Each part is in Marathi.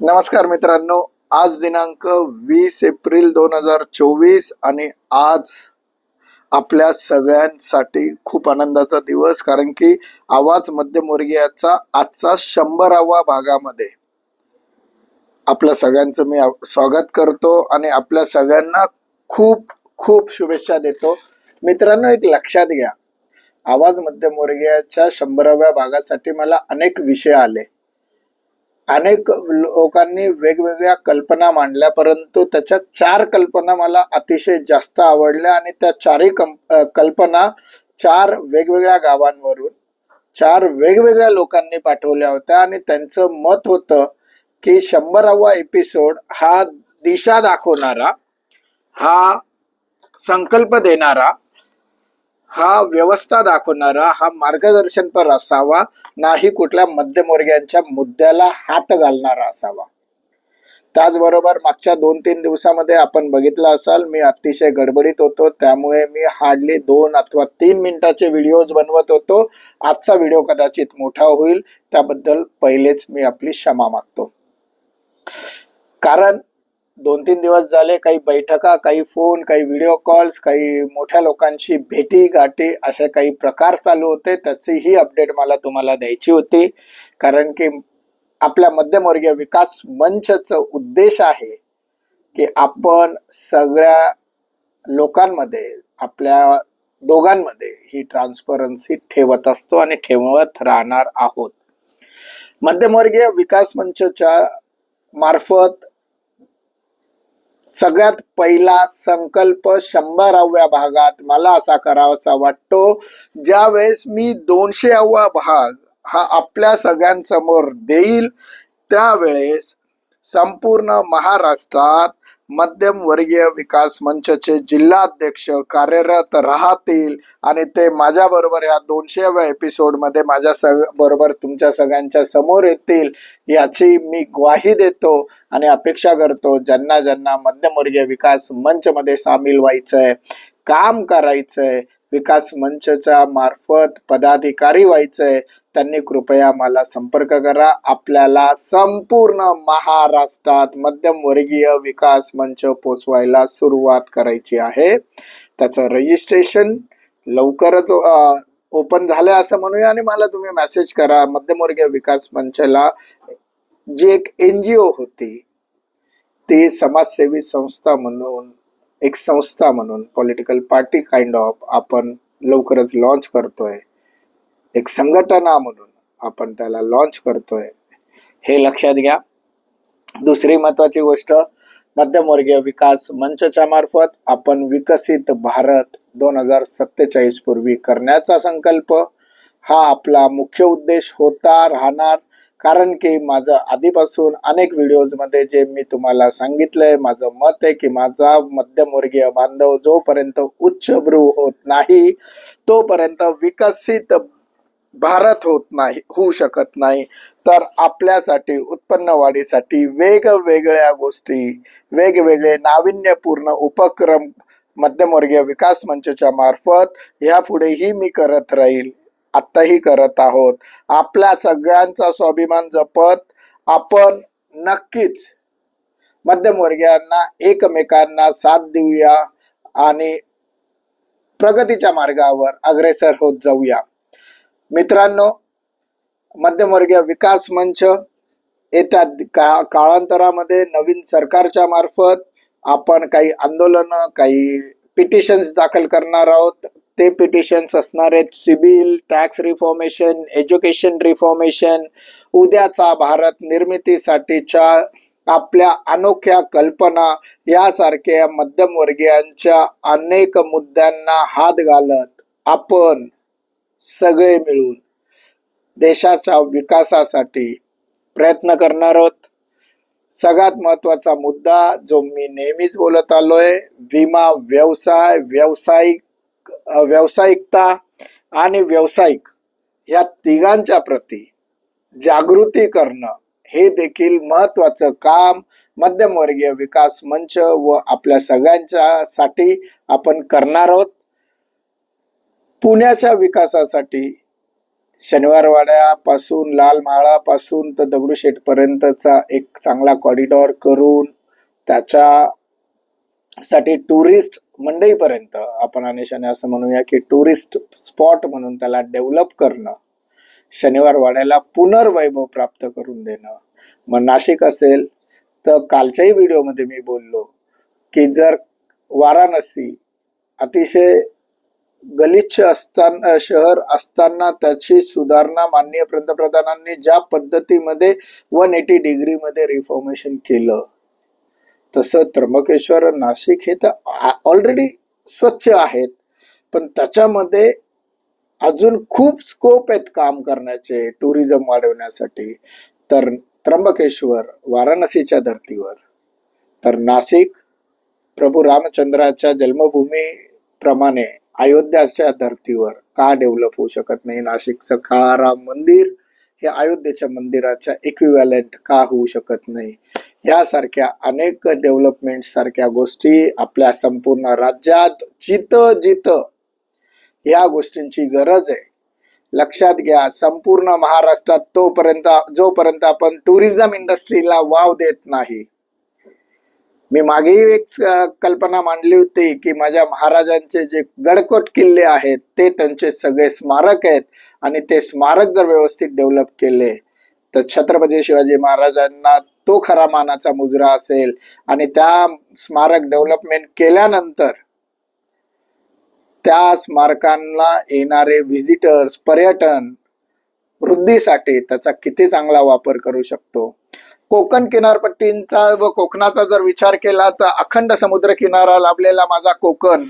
नमस्कार मित्रांनो आज दिनांक वीस एप्रिल दोन हजार चोवीस आणि आज आपल्या सगळ्यांसाठी खूप आनंदाचा दिवस कारण की आवाज मध्यमवर्गीयाचा आजचा शंभरावा भागामध्ये आपल्या सगळ्यांचं मी स्वागत करतो आणि आपल्या सगळ्यांना खूप खूप शुभेच्छा देतो. मित्रांनो एक लक्षात घ्या. आवाज मध्यमवर्गीयाच्या शंभराव्या भागासाठी मला अनेक विषय आले. अनेक लोकांनी वेगवेगळ्या कल्पना मांडल्या परंतु त्याच्या चार कल्पना मला अतिशय जास्त आवडल्या आणि त्या चारही कं कल्पना चार वेगवेगळ्या गावांवरून चार वेगवेगळ्या लोकांनी पाठवल्या होत्या आणि त्यांचं मत होतं की शंभरावा एपिसोड हा दिशा दाखवणारा हा संकल्प देणारा हा व्यवस्था दाखवणारा हा मार्गदर्शनपर असावा नाही कुठल्या मध्यमवर्गीयांच्या मुद्द्याला हात घालणारा असावा. त्याचबरोबर मागच्या दोन तीन दिवसामध्ये आपण बघितलं असाल मी अतिशय गडबडीत होतो त्यामुळे मी हार्डली दोन अथवा तीन मिनिटाचे व्हिडिओज बनवत होतो. आजचा व्हिडिओ कदाचित मोठा होईल त्याबद्दल पहिलेच मी आपली क्षमा मागतो. कारण दोन तीन दिवस झाले काही बैठका काही फोन काही व्हिडिओ कॉल्स काही मोठ्या लोकांशी भेटी गाठी असे काही प्रकार चालू होते. त्याची ही अपडेट मला तुम्हाला द्यायची होती. कारण की आपल्या मध्यमवर्गीय विकास मंचचं उद्देश आहे की आपण सगळ्या लोकांमध्ये आपल्या दोघांमध्ये ही ट्रान्सपरन्सी ठेवत असतो आणि ठेवत राहणार आहोत. मध्यमवर्गीय विकास मंचच्या मार्फत सगळ्यात पहिला संकल्प शंभराव्या भागात मला असा करावासा वाटतो ज्यावेळेस मी दोनशेवा भाग हा आपल्या सगळ्यांसमोर देईल त्यावेळेस संपूर्ण महाराष्ट्रात मध्यम वर्गीय विकास मंचचे जिल्हाध्यक्ष कार्यरत राहतील आणि ते माझ्या बरोबर या दोनशेव्या एपिसोडमध्ये माझ्या सग बरोबर तुमच्या सगळ्यांच्या समोर येतील याची मी ग्वाही देतो आणि अपेक्षा करतो ज्यांना ज्यांना मध्यमवर्गीय विकास मंच मध्ये सामील व्हायचंय काम करायचंय विकास मंचच्या मार्फत पदाधिकारी व्हायचंय त्यांनी कृपया मला संपर्क करा. आपल्याला संपूर्ण महाराष्ट्रात मध्यमवर्गीय विकास मंच पोचवायला सुरुवात करायची आहे. त्याचं रजिस्ट्रेशन लवकरच ओपन झालं असं म्हणूया आणि मला तुम्ही मेसेज करा. मध्यमवर्गीय विकास मंचला जी एक एन जी ओ होती ती समाजसेवी संस्था म्हणून एक संस्था म्हणून पॉलिटिकल पार्टी काइंड ऑफ आपण लवकरच लॉन्च करतोय. एक संघटना म्हणून आपण त्याला लॉन्च करतोय. हे लक्षात घ्या. दुसरी महत्वाची गोष्ट मध्यमवर्गीय विकास मंचच्या मार्फत आपण विकसित भारत दोन हजार सत्तेचाळीस पूर्वी करण्याचा संकल्प. हा आपला मुख्य उद्देश होता राहणार. कारण की माझं आधीपासून अनेक व्हिडिओजमध्ये जे मी तुम्हाला सांगितलंय माझं मत आहे की माझा मध्यमवर्गीय बांधव जोपर्यंत उच्चभ्रू होत नाही तोपर्यंत विकसित भारत होत नाही होऊ शकत नाही. तर आपल्यासाठी उत्पन्न वाढीसाठी वेगवेगळ्या गोष्टी वेगवेगळे नाविन्यपूर्ण उपक्रम मध्यमवर्गीय विकास मंचच्या मार्फत यापुढेही मी करत राहील. आत्ताही करत आहोत. आपल्या सगळ्यांचा स्वाभिमान जपत आपण नक्कीच मध्यमवर्गीयांना एकमेकांना साथ देऊया आणि प्रगतीच्या मार्गावर अग्रेसर होत जाऊया. मित्रांनो मध्यमवर्गीय विकास मंच येत्या का काळांतरामध्ये नवीन सरकारच्या मार्फत आपण काही आंदोलनं काही पिटिशन्स दाखल करणार आहोत. ते पिटिशन्स असणार आहेत civil tax reformation education reformation. उद्याचा भारत निर्मितीसाठीच्या आपल्या अनोख्या कल्पना यासारख्या मध्यमवर्गीयांच्या अनेक मुद्द्यांना हात घालत आपण सगळे मिळून देशाच्या विकासासाठी प्रयत्न करणार आहोत. सगळ्यात महत्त्वाचा मुद्दा जो मी नेहमीच बोलत आलोय विमा व्यवसाय व्यावसायिक व्यावसायिकता आणि व्यावसायिक या तिघांच्या प्रती जागृती करणं हे देखील महत्वाचं काम मध्यमवर्गीय विकास मंच व आपल्या सगळ्यांच्या साठी आपण करणार आहोत. पुण्याच्या विकासासाठी शनिवारवाड्यापासून लाल माळापासून तर दगडूशेठ पर्यंतचा एक चांगला कॉरिडॉर करून त्याच्या साठी टुरिस्ट मंडईपर्यंत आपण अनिशाने असं म्हणूया की टुरिस्ट स्पॉट म्हणून त्याला डेव्हलप करणं शनिवारवाड्याला पुनर्वैभव प्राप्त करून देणं. मग नाशिक असेल तर कालच्याही व्हिडिओमध्ये मी बोललो की जर वाराणसी अतिशय गलिच्छ असताना शहर असताना त्याची सुधारणा माननीय पंतप्रधानांनी ज्या पद्धतीमध्ये वन एटी डिग्रीमध्ये रिफॉर्मेशन केलं तसं त्र्यंबकेश्वर नाशिक हे तर ऑलरेडी स्वच्छ आहेत. पण त्याच्यामध्ये अजून खूप स्कोप आहेत काम करण्याचे टुरिझम वाढवण्यासाठी. तर त्र्यंबकेश्वर वाराणसीच्या धर्तीवर. तर नाशिक प्रभू रामचंद्राच्या जन्मभूमीप्रमाणे अयोध्याच्या धर्तीवर का डेव्हलप होऊ शकत नाही? नाशिकचं का मंदिर हे अयोध्येच्या मंदिराच्या इक्विव्हॅलेंट का होऊ शकत नाही? यासारख्या अनेक डेव्हलपमेंट सारख्या गोष्टी आपल्या संपूर्ण राज्यात जित जित या गोष्टींची गरज आहे. लक्षात घ्या संपूर्ण महाराष्ट्रात तोपर्यंत जोपर्यंत आपण टुरिझम इंडस्ट्रीला वाव देत नाही मी मागेही एक कल्पना मांडली होती की माझ्या महाराजांचे जे गडकोट किल्ले आहेत ते त्यांचे सगळे स्मारक आहेत आणि ते स्मारक जर व्यवस्थित डेव्हलप केले तर छत्रपती शिवाजी महाराजांना तो खरा मानाचा मुजरा असेल आणि त्या स्मारक डेव्हलपमेंट केल्यानंतर त्या स्मारकांना येणारे व्हिजिटर्स पर्यटन वृद्धीसाठी त्याचा किती चांगला वापर करू शकतो? कोकण किनारपट्टींचा व कोकणाचा जर विचार केला तर अखंड समुद्र किनारा लाभलेला माझा कोकण.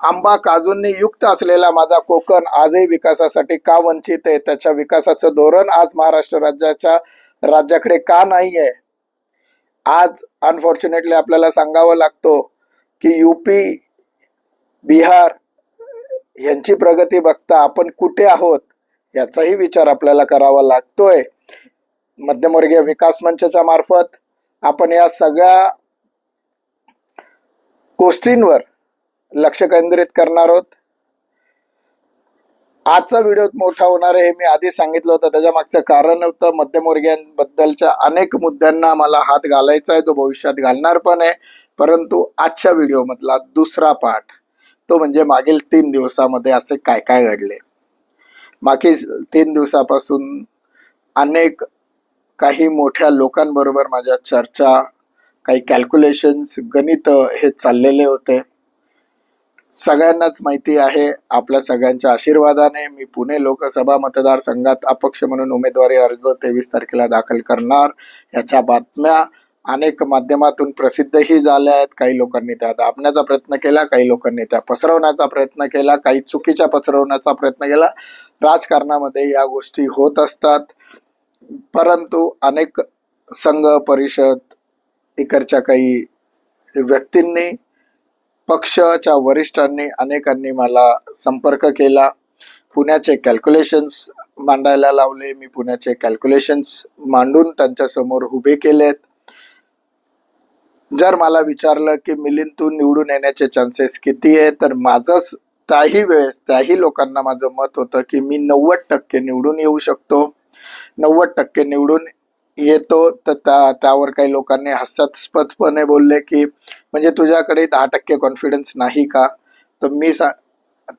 आंबा काजूंनी युक्त असलेला माझा कोकण आजही विकासासाठी का वंचित आहे? त्याच्या विकासाचं धोरण आज महाराष्ट्र राज्याच्या राज्याकडे का नाही आहे आज अनफॉर्च्युनेटली आपल्याला सांगावं लागतो की यूपी बिहार यांची प्रगती बघता आपण कुठे आहोत? याचाही विचार आपल्याला करावा लागतोय. मध्यमवर्गीय विकास मंचाच्या मार्फत आपण या सगळ्या गोष्टींवर लक्ष केंद्रित करणार आहोत. आजचा व्हिडिओ मोठा होणार आहे हे मी आधी सांगितलं होतं. त्याच्या मागचं कारण होतं मध्यमवर्गीयांबद्दलच्या अनेक मुद्द्यांना मला हात घालायचा आहे तो भविष्यात घालणार पण आहे. परंतु आजच्या व्हिडिओमधला दुसरा पाठ तो म्हणजे मागील तीन दिवसामध्ये असे काय काय घडले. मागील तीन दिवसापासून अनेक काही मोठ्या लोकांबरोबर माझ्या चर्चा काही कॅल्क्युलेशन्स गणित हे चाललेले होते. सगळ्यांनाच माहिती आहे आपल्या सगळ्यांच्या आशीर्वादाने मी पुणे लोकसभा मतदारसंघात अपक्ष म्हणून उमेदवारी अर्ज तेवीस तारखेला दाखल करणार. याच्या बातम्या अनेक माध्यमातून प्रसिद्धही झाल्या आहेत. काही लोकांनी त्या दाबण्याचा प्रयत्न केला काही लोकांनी त्या पसरवण्याचा प्रयत्न केला काही चुकीच्या पसरवण्याचा प्रयत्न केला. राजकारणामध्ये या गोष्टी होत असतात. परंतु अनेक संघ परिषद इकडच्या काही व्यक्तींनी पक्षाच्या वरिष्ठांनी अनेकांनी मला संपर्क केला. पुण्याचे कॅल्क्युलेशन्स मांडायला लावले. मी पुण्याचे कॅल्क्युलेशन्स मांडून त्यांच्यासमोर उभे केलेत. जर मला विचारलं की मिलिंदतून निवडून येण्याचे चान्सेस किती आहे? तर माझंच त्याही वेळेस त्याही लोकांना माझं मत होतं की मी नव्वद टक्के निवडून येऊ शकतो. नव्वद टक्के निवडून येतो. तर त्या त्यावर काही लोकांनी हास्यास्पदपणे बोलले की म्हणजे तुझ्याकडे दहा टक्के कॉन्फिडन्स नाही का? तर मी सा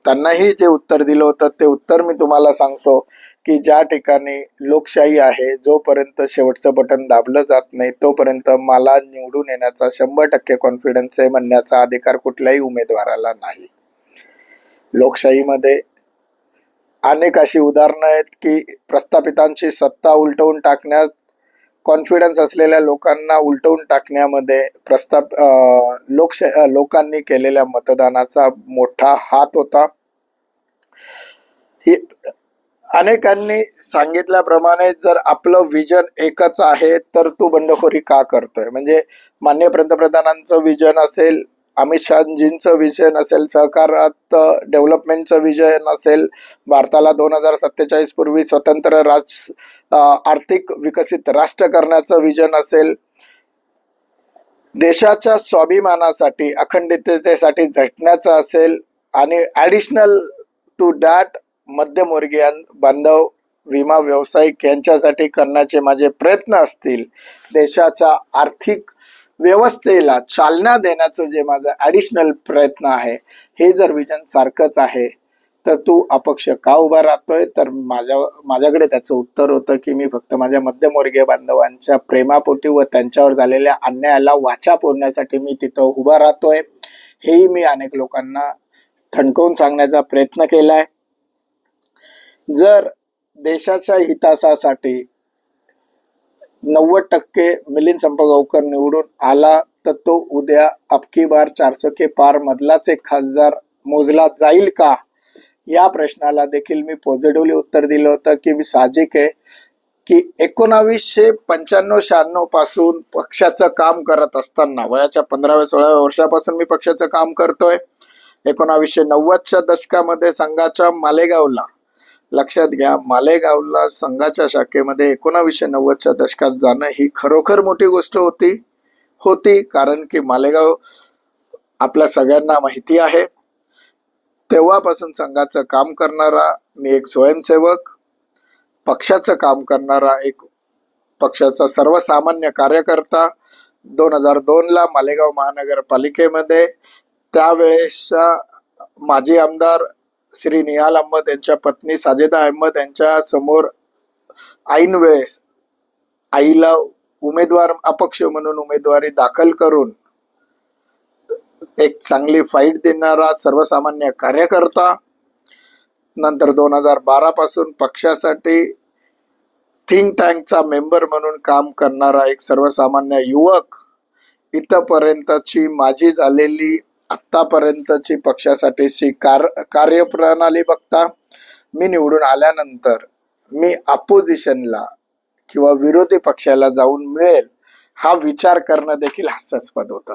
त्यांनाही जे उत्तर दिलं होतं ते उत्तर मी तुम्हाला सांगतो की ज्या ठिकाणी लोकशाही आहे जोपर्यंत शेवटचं बटन दाबलं जात नाही तोपर्यंत मला निवडून येण्याचा शंभर टक्के कॉन्फिडन्स आहे म्हणण्याचा अधिकार कुठल्याही उमेदवाराला नाही. लोकशाहीमध्ये अनेक अशी उदाहरणं आहेत की प्रस्थापितांची सत्ता उलटवून टाकण्यात कॉन्फिडन्स असलेल्या लोकांना उलटवून टाकण्यामध्ये प्रस्ताप लोकशा लोकांनी केलेल्या मतदानाचा मोठा हात होता. ही अनेकांनी सांगितल्याप्रमाणे जर आपलं विजन एकच आहे तर तू बंडखोरी का करतोय? म्हणजे मान्य पंतप्रधानांचं विजन असेल अमित शहाजींचं विजन असेल सहकारात डेव्हलपमेंटचं विजन असेल भारताला दोन हजार सत्तेचाळीस पूर्वी स्वतंत्र राज आर्थिक विकसित राष्ट्र करण्याचं विजन असेल देशाच्या स्वाभिमानासाठी अखंडिततेसाठी झटण्याचं असेल आणि ॲडिशनल टू दॅट मध्यमवर्गीय बांधव विमा व्यावसायिक यांच्यासाठी करण्याचे माझे प्रयत्न असतील देशाच्या आर्थिक व्यवस्थेला चालना देण्याचं जे माझं ॲडिशनल प्रयत्न आहे हे जर विजन सारखंच आहे तर तू अपक्ष का उभा राहतोय? तर माझ्या माझ्याकडे त्याचं उत्तर होतं की मी फक्त माझ्या मध्यमवर्गीय बांधवांच्या प्रेमापोटी व त्यांच्यावर झालेल्या अन्यायाला वाचा फोडण्यासाठी मी तिथं उभा राहतोय. हेही मी अनेक लोकांना थणकवून सांगण्याचा प्रयत्न केलाय. जर देशाच्या हितासासाठी नव्वद टक्के मिलिंद संपगावकर निवडून आला तर तो उद्या अबकी बार चारसो के पार मधलाच एक खासदार मोजला जाईल का? या प्रश्नाला देखील मी पॉझिटिव्हली उत्तर दिलं होतं की मी साहजिक आहे की एकोणावीसशे पंच्याण्णव शहाण्णवपासून पक्षाचं काम करत असताना वयाच्या पंधराव्या सोळाव्या वर्षापासून मी पक्षाचं काम करतोय. एकोणावीसशे नव्वदच्या दशकामध्ये संघाच्या मालेगावला लक्षात घ्या मालेगावला संघाच्या शाखेमध्ये एकोणावीसशे नव्वदच्या दशकात जाणं ही खरोखर मोठी गोष्ट होती होती कारण की मालेगाव आपल्या सगळ्यांना माहिती आहे. तेव्हापासून संघाचं काम करणारा मी एक स्वयंसेवक पक्षाचं काम करणारा एक पक्षाचा सर्वसामान्य कार्यकर्ता. दोन हजार दोनला मालेगाव महानगरपालिकेमध्ये त्यावेळेसच्या माजी आमदार श्री निहाल अहमद यांच्या पत्नी साजेदा अहमद यांच्या समोर ऐन वेळेस आईला उमेदवार अपक्ष म्हणून उमेदवारी दाखल करून एक चांगली फाईट देणारा सर्वसामान्य कार्यकर्ता नंतर दोन हजार बारा पासून पक्षासाठी थिंक टँकचा मेंबर म्हणून काम करणारा एक सर्वसामान्य युवक इथपर्यंतची माझी झालेली आत्तापर्यंतची पक्षासाठीची कार कार्यप्रणाली बघता मी निवडून आल्यानंतर मी अपोजिशनला किंवा विरोधी पक्षाला जाऊन मिळेल हा विचार करणं देखील हास्यास्पद होतं.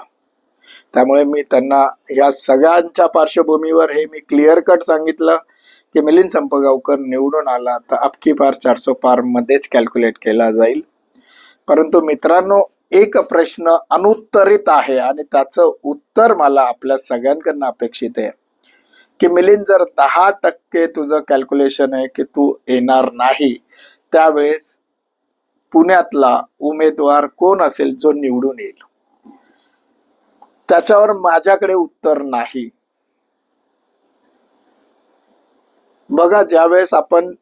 त्यामुळे मी त्यांना या सगळ्यांच्या पार्श्वभूमीवर हे मी क्लिअर कट सांगितलं की मिलिंद संपगावकर निवडून आला तर अबकी पार चारसो पार मध्येच कॅल्क्युलेट केला जाईल. परंतु मित्रांनो एक प्रश्न अनुत्तरित आहे आणि त्याचं उत्तर मला आपल्या सगळ्यांकडनं अपेक्षित आहे. की मिलिंद जर दहा टक्के तुझं कॅल्क्युलेशन आहे की तू येणार नाही त्यावेळेस पुण्यातला उमेदवार कोण असेल जो निवडून येईल? त्याच्यावर माझ्याकडे उत्तर नाही. बघा ज्यावेळेस आपण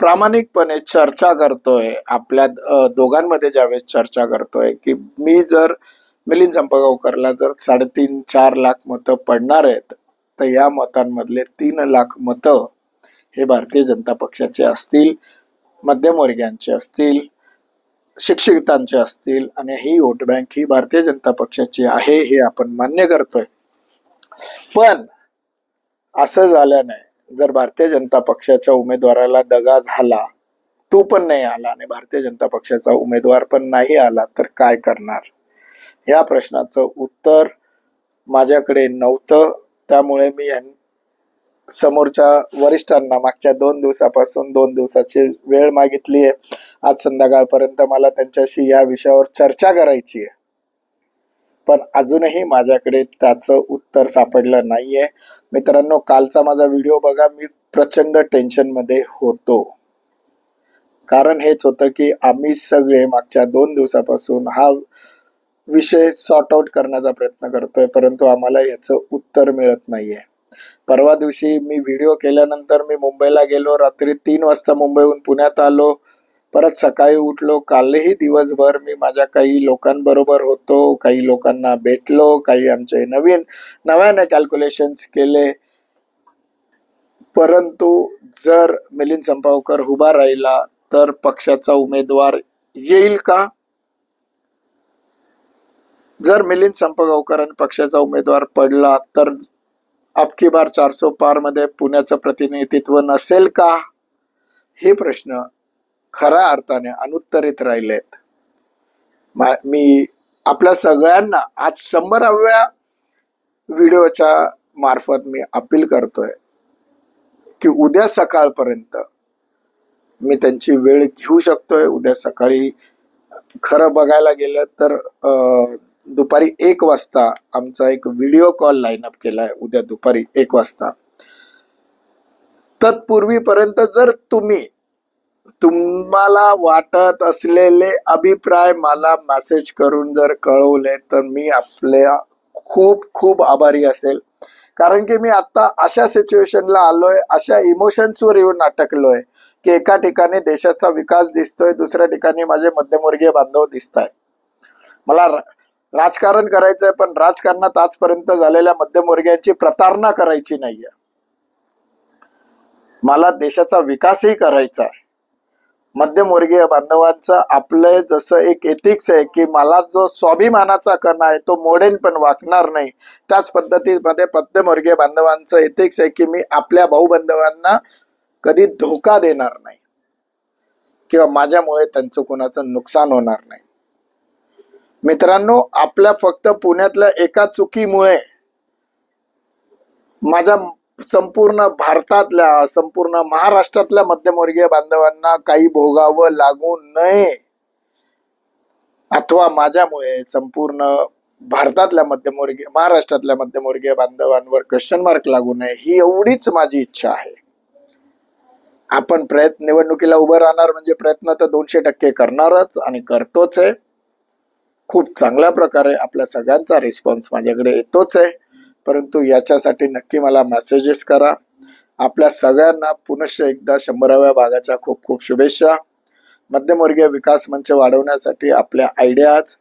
प्रामाणिकपणे चर्चा करतोय आपल्या दोघांमध्ये ज्यावेळेस चर्चा करतोय की मी जर मिलिंद संपगावकरला जर साडेतीन चार लाख मतं पडणार आहेत तर या मतांमधले तीन लाख मतं हे भारतीय जनता पक्षाचे असतील मध्यमवर्गीयांचे असतील शिक्षितांचे असतील आणि ही वोट बँक ही भारतीय जनता पक्षाची आहे हे आपण मान्य करतोय. पण असं झालं नाही. जर भारतीय जनता पक्षाच्या उमेदवाराला दगा झाला तो पण नाही आला आणि भारतीय जनता पक्षाचा उमेदवार पण नाही आला तर काय करणार? या प्रश्नाचं उत्तर माझ्याकडे नव्हतं. त्यामुळे मी समोरच्या वरिष्ठांना मागच्या दोन दिवसापासून दोन दिवसाची वेळ मागितली आहे आज संध्याकाळपर्यंत मला त्यांच्याशी या विषयावर चर्चा करायची आहे पण अजूनही माझ्याकडे त्याचं उत्तर सापडलं नाही आहे मित्रांनो कालचा माझा व्हिडिओ बघा मी प्रचंड टेन्शनमध्ये होतो. कारण हेच होतं की आम्ही सगळे मागच्या दोन दिवसापासून हा विषय सॉर्ट आउट करण्याचा प्रयत्न करतोय परंतु आम्हाला याचं उत्तर मिळत नाही आहे परवा दिवशी मी व्हिडिओ केल्यानंतर मी मुंबईला गेलो रात्री तीन वाजता मुंबईहून पुण्यात आलो. परत सकाळी उठलो कालही दिवसभर मी माझ्या काही लोकांबरोबर होतो काही लोकांना भेटलो काही आमचे नवीन नव्याने कॅल्क्युलेशन्स केले. परंतु जर मिलिंद संपावकर उभा राहिला तर पक्षाचा उमेदवार येईल का? जर मिलिंद संपगावकर आणि पक्षाचा उमेदवार पडला तर अबकी बार चारसो पारमध्ये पुण्याचं प्रतिनिधित्व नसेल का? हे प्रश्न खऱ्या अर्थाने अनुत्तरित राहिलेत. मी आपल्या सगळ्यांना आज शंभराव्या व्हिडिओच्या मार्फत मी अपील करतोय की उद्या सकाळपर्यंत मी त्यांची वेळ घेऊ शकतोय. उद्या सकाळी खरं बघायला गेलं तर दुपारी एक वाजता आमचा एक व्हिडिओ कॉल लाईनअप केला केलाय. उद्या दुपारी एक वाजता. तत्पूर्वीपर्यंत जर तुम्ही तुम्हाला वाटत असलेले अभिप्राय मला मेसेज करून जर कळवले तर मी आपल्या खूप खूप आभारी असेल. कारण की मी आता अशा सिच्युएशनला आलोय अशा इमोशन्सवर येऊन अटकलोय की एका ठिकाणी देशाचा विकास दिसतोय दुसऱ्या ठिकाणी माझे मध्यमवर्गीय बांधव दिसत आहेत मला राजकारण करायचंय पण राजकारणात आजपर्यंत झालेल्या मध्यमवर्गीयांची प्रतारणा करायची नाहीये. मला देशाचा विकासही करायचा आहे. मध्यमवर्गीय बांधवांचं आपलं जसं एक एथिक्स आहे की मला जो स्वाभिमानाचा कणा आहे तो मोडेन पण वाकणार नाही. त्याच पद्धतीमध्ये मध्यमवर्गीय बांधवांचं एथिक्स आहे की मी आपल्या भाऊ बांधवांना कधी धोका देणार नाही. किंवा माझ्यामुळे त्यांचं कोणाचं नुकसान होणार नाही. मित्रांनो आपल्या फक्त पुण्यातल्या एका चुकीमुळे माझ्या संपूर्ण भारतातल्या संपूर्ण महाराष्ट्रातल्या मध्यमवर्गीय बांधवांना काही भोगावं लागू नये. अथवा माझ्यामुळे संपूर्ण भारतातल्या मध्यमवर्गीय महाराष्ट्रातल्या मध्यमवर्गीय बांधवांवर क्वेश्चन मार्क लागू नये ही एवढीच माझी इच्छा आहे. आपण प्रयत्न निवडणुकीला उभं राहणार म्हणजे प्रयत्न तर दोनशे टक्के करणारच आणि करतोच आहे. खूप चांगल्या प्रकारे आपल्या सगळ्यांचा रिस्पॉन्स माझ्याकडे येतोच आहे. परंतु याच्यासाठी नक्की मला मेसेजेस करा. आपल्या सगळ्यांना पुनश्च एकदा शंभराव्या भागाच्या खूप खूप शुभेच्छा. मध्यमवर्गीय विकास मंच वाढवण्यासाठी आपल्या आयडियाज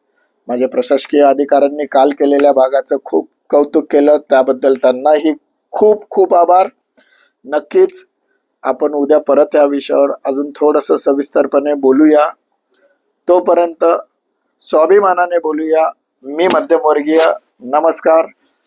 माझ्या प्रशासकीय अधिकाऱ्यांनी काल केलेल्या भागाचं खूप कौतुक केलं. त्याबद्दल त्यांनाही खूप खूप आभार. नक्कीच आपण उद्या परत या विषयावर अजून थोडंसं सविस्तरपणे बोलूया. तोपर्यंत स्वाभिमानाने बोलूया. मी मध्यमवर्गीय. नमस्कार.